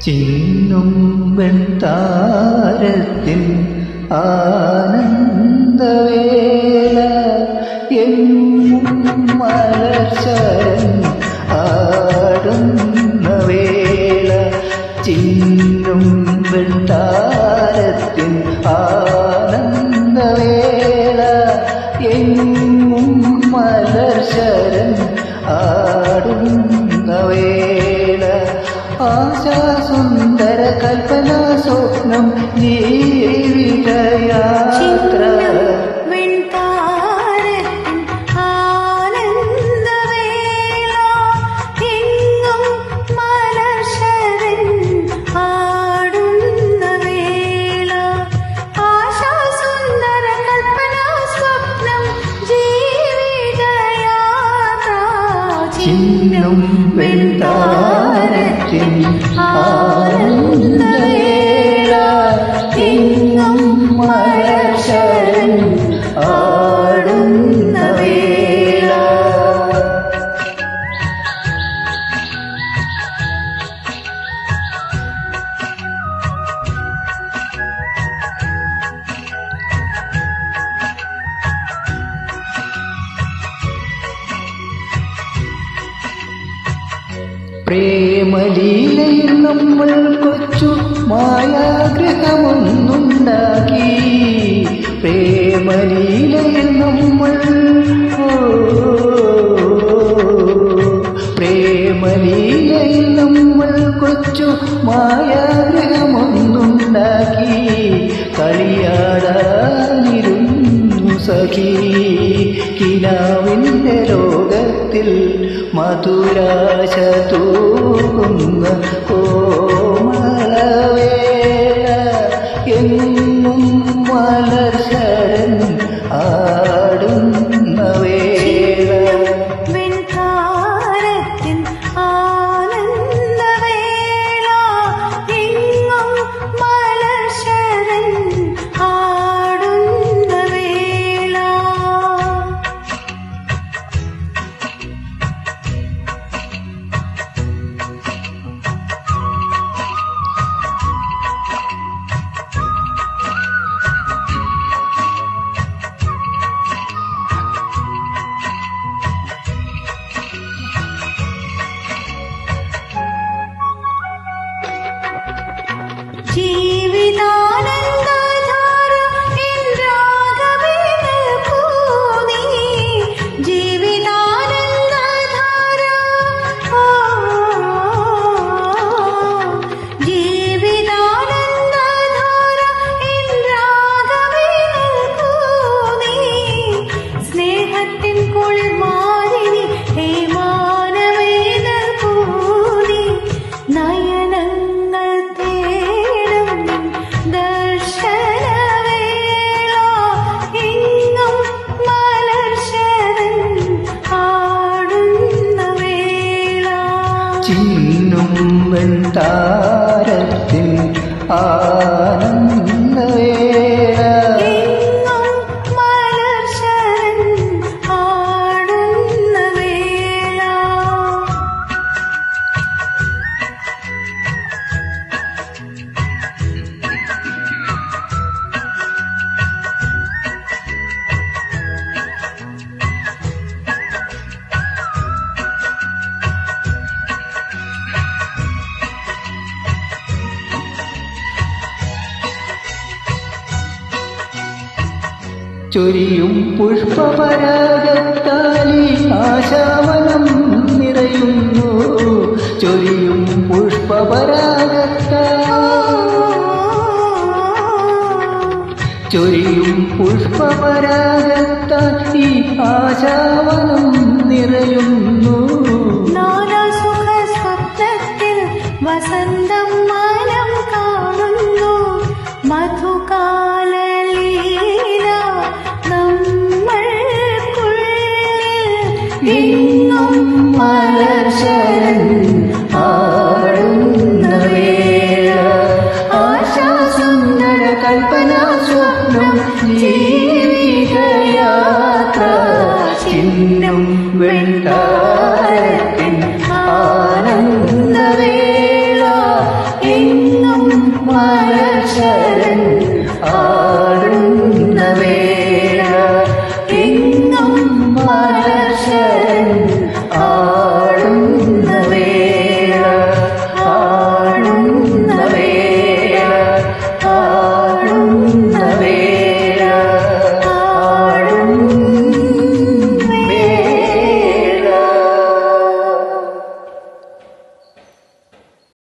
ചിന്നും വെൺതാരത്തിൻ ആനന്ദവേല എങ്ങും ആടുന്ന വേള. ചിന്നും വെൺതാരത്തിൻ ആനന്ദവേള എങ്ങും മലർശരൻ ആടുന്ന பாச சுந்தர கல்ப വെൺതാരത്തിൻ ആനന്ദവേള എങ്ങും മലർശരൻ ആടുന്ന പ്രേമലീലയിൽ നമ്മൾ കൊച്ചു മായാഗ്രഹമൊന്നുണ്ടാക്കി. പ്രേമലീലയിൽ നമ്മൾ പ്രേമലീലയിൽ നമ്മൾ കൊച്ചു മായാഗ്രഹമൊന്നുണ്ടാക്കി. കളിയാടാനിരുന്നു സഖി കിനാവിന്റെ ലോകത്തിൽ മധുരാശ മലർശരൻ ആടുന്ന വെൺതാരത്തിൻ ആനന്ദവേള ചൊരിയും പുഷ്പപരാഗത്താലി ആശാവനം നിറയുന്നു. ചൊരിയും പുഷ്പപരാഗത്താൽ ചൊരിയും പുഷ്പപരാഗത്താൽ ഈ ആശാവനം